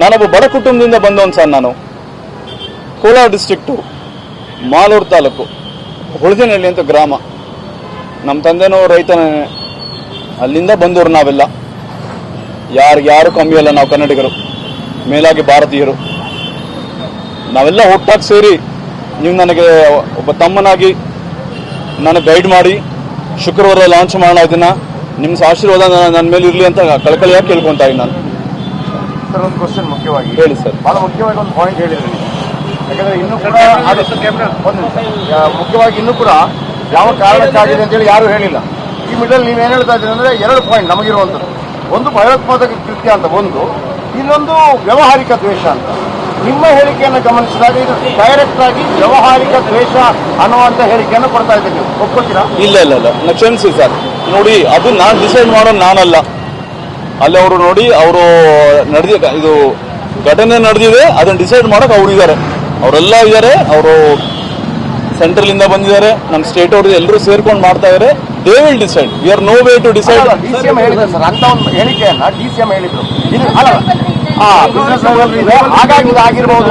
ನಾನೊಬ್ಬ ಬಡ ಕುಟುಂಬದಿಂದ ಬಂದವನು ಸರ್ ನಾನು. ಕೋಲಾರ ಡಿಸ್ಟ್ರಿಕ್ಟು ಮಾಲೂರು ತಾಲೂಕು ಹುಳದಿನಹಳ್ಳಿ ಅಂತ ಗ್ರಾಮ. ನಮ್ಮ ತಂದೆನೂ ರೈತನೇ. ಅಲ್ಲಿಂದ ಬಂದವರು ನಾವೆಲ್ಲ. ಯಾರಿಗೆ ಯಾರು ಕಮ್ಮಿ ಅಲ್ಲ ನಾವು ಕನ್ನಡಿಗರು, ಮೇಲಾಗಿ ಭಾರತೀಯರು. ನಾವೆಲ್ಲ ಒಟ್ಟಾಗಿ ಸೇರಿ ನೀವು ನನಗೆ ಒಬ್ಬ ತಮ್ಮನಾಗಿ ನನಗೆ ಗೈಡ್ ಮಾಡಿ, ಶುಕ್ರವಾರ ಲಾಂಚ್ ಮಾಡೋಣ ನಿಮ್ಮ ಆಶೀರ್ವಾದ ನನ್ನ ನನ್ನ ಮೇಲೆ ಇರಲಿ ಅಂತ ಕಳ್ಕಳಿಯಾಗಿ ಕೇಳ್ಕೊತಾ ಇದ್ದೀನಿ ನಾನು. ಸರ್ ಒಂದು ಕ್ವಶನ್ ಮುಖ್ಯವಾಗಿ. ಹೇಳಿ ಸರ್. ಬಹಳ ಮುಖ್ಯವಾಗಿ ಒಂದು ಪಾಯಿಂಟ್ ಹೇಳಿದ್ರಿ. ಯಾಕಂದ್ರೆ ಇನ್ನೂ ಕೂಡ ಒಂದು ಮುಖ್ಯವಾಗಿ ಇನ್ನೂ ಕೂಡ ಯಾವ ಕಾರಣಕ್ಕಾಗಿದೆ ಅಂತೇಳಿ ಯಾರು ಹೇಳಿಲ್ಲ. ಈ ಮಿಡಲ್ ನೀವು ಏನ್ ಹೇಳ್ತಾ ಇದ್ದೀರಿ ಅಂದ್ರೆ ಎರಡು ಪಾಯಿಂಟ್ ನಮಗಿರುವಂಥದ್ದು. ಒಂದು ಭಯೋತ್ಪಾದಕ ಕೃತ್ಯ ಅಂತ ಒಂದು ಇನ್ನೊಂದು ವ್ಯವಹಾರಿಕ ದ್ವೇಷ ಅಂತ. ನಿಮ್ಮ ಹೇಳಿಕೆಯನ್ನು ಗಮನಿಸಿದಾಗ ಇದು ಡೈರೆಕ್ಟ್ ಆಗಿ ವ್ಯವಹಾರಿಕ ದ್ವೇಷ ಅನ್ನುವಂತ ಹೇಳಿಕೆಯನ್ನು ಕೊಡ್ತಾ ಇದ್ದೀರಿ ನೀವು. ಒಪ್ಕೋತೀರಾ? ಇಲ್ಲ ಇಲ್ಲ ಇಲ್ಲ. ಕ್ಷಮಿಸಿ ಸರ್. ನೋಡಿ ಅದು ನಾನು ಡಿಸೈಡ್ ಮಾಡೋದು ನಾನಲ್ಲ. ಅಲ್ಲಿ ಅವರು ನೋಡಿ ಅವರು ನಡೆದ ಇದು ಘಟನೆ ನಡೆದಿದೆ ಅದನ್ನ ಡಿಸೈಡ್ ಮಾಡೋಕೆ ಅವ್ರು ಇದ್ದಾರೆ ಅವರೆಲ್ಲ ಇದ್ದಾರೆ ಅವರು ಸೆಂಟ್ರಲ್ ಇಂದ ಬಂದಿದ್ದಾರೆ ನಮ್ಮ ಸ್ಟೇಟ್ ಅವರು ಎಲ್ಲರೂ ಸೇರ್ಕೊಂಡು ಮಾಡ್ತಾ ಇದ್ದಾರೆ they will decide we are no way to decide ಅಂತ ಒಂದು ಹೇಳಿಕೆಯನ್ನ ಡಿ ಸಿ ಎಂ ಹೇಳಿದ್ರು. ಹಾಗಾಗಿ ಆಗಿರ್ಬೋದು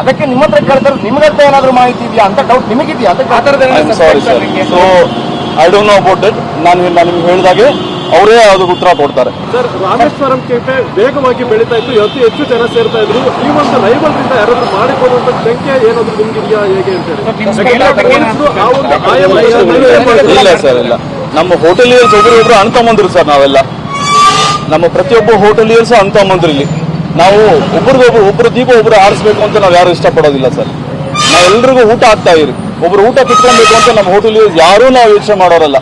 ಅದಕ್ಕೆ ನಿಮ್ಮ ಹತ್ರ ಕೇಳಿದ್ರೆ ನಿಮ್ಗಂತ ಏನಾದ್ರು ಮಾಹಿತಿ ಇದೆಯಾ ಅಂತ ಡೌಟ್ ನಿಮಗಿದೆಯಾ? ಅಂತ I sorry sir so I don't know about it ನಾನು ನಾನು ನಿಮ್ಗೆ ಹೇಳಿದಾಗೆ ಅವರೇ ಅದಕ್ಕೆ ಉತ್ತರ ಕೊಡ್ತಾರೆ. ಸರ್ ರಾಮೇಶ್ವರಂ ಕೆಫೆ ವೇಗವಾಗಿ ಬೆಳೀತಾ ಇತ್ತು. ಅತಿ ಹೆಚ್ಚು ಜನ ಸೇರ್ತಾ ಇದ್ರು. ಈ ಒಂದು ರೈವಲ್ರಿಂದ ಯಾರಾದ್ರೂ ಮಾಡಿಕೊಳ್ಳುವಂತ ಶಂಕೆ ಏನಾದ್ರು ನಿಮ್ಗಿದೆಯಾ ಹೇಗೆ ಅಂತ ಇಲ್ಲ ಸರ್ ಇಲ್ಲ. ನಮ್ಮ ಹೋಟೆಲಿಯರ್ಸ್ ಒಬ್ಬರು ಒಬ್ರು ಅಣ್ತಮ್ಮಂದ್ರು ಸರ್ ನಾವೆಲ್ಲ. ನಮ್ಮ ಪ್ರತಿಯೊಬ್ಬ ಹೋಟೆಲಿಯರ್ಸ್ ಅಣ್ಣ ತಮ್ಮಂದ್ರು ಇಲ್ಲಿ. ನಾವು ಒಬ್ರಿಗೊಬ್ರು ಒಬ್ರು ದೀಪ ಒಬ್ರು ಆರಿಸ್ಬೇಕು ಅಂತ ನಾವು ಯಾರು ಇಷ್ಟಪಡೋದಿಲ್ಲ ಸರ್. ನಾವೆಲ್ರಿಗೂ ಊಟ ಆಗ್ತಾ ಇರಿ. ಒಬ್ರು ಊಟ ಕಿತ್ಕೊಬೇಕು ಅಂತ ನಮ್ಮ ಹೋಟೆಲಿಯರ್ಸ್ ಯಾರೂ ನಾವು ಯೋಚನೆ ಮಾಡೋರಲ್ಲ.